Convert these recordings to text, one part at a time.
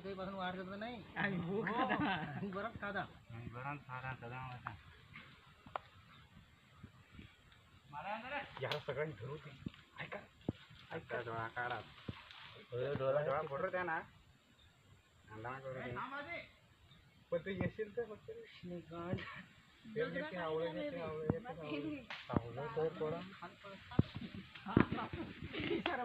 करत नाही आम्ही भूक हो. खाता. आणि बरंच खादा बरं सारा सदा होता याला सगळ्यांनी ठरवते ऐका ऐका डोळा काढा डोळा डोळा फ़ोटो द्या ना अंडा करू दे पण ते येशील तर फक्त ते येते, आवळे आवळे. आवळे तर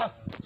好。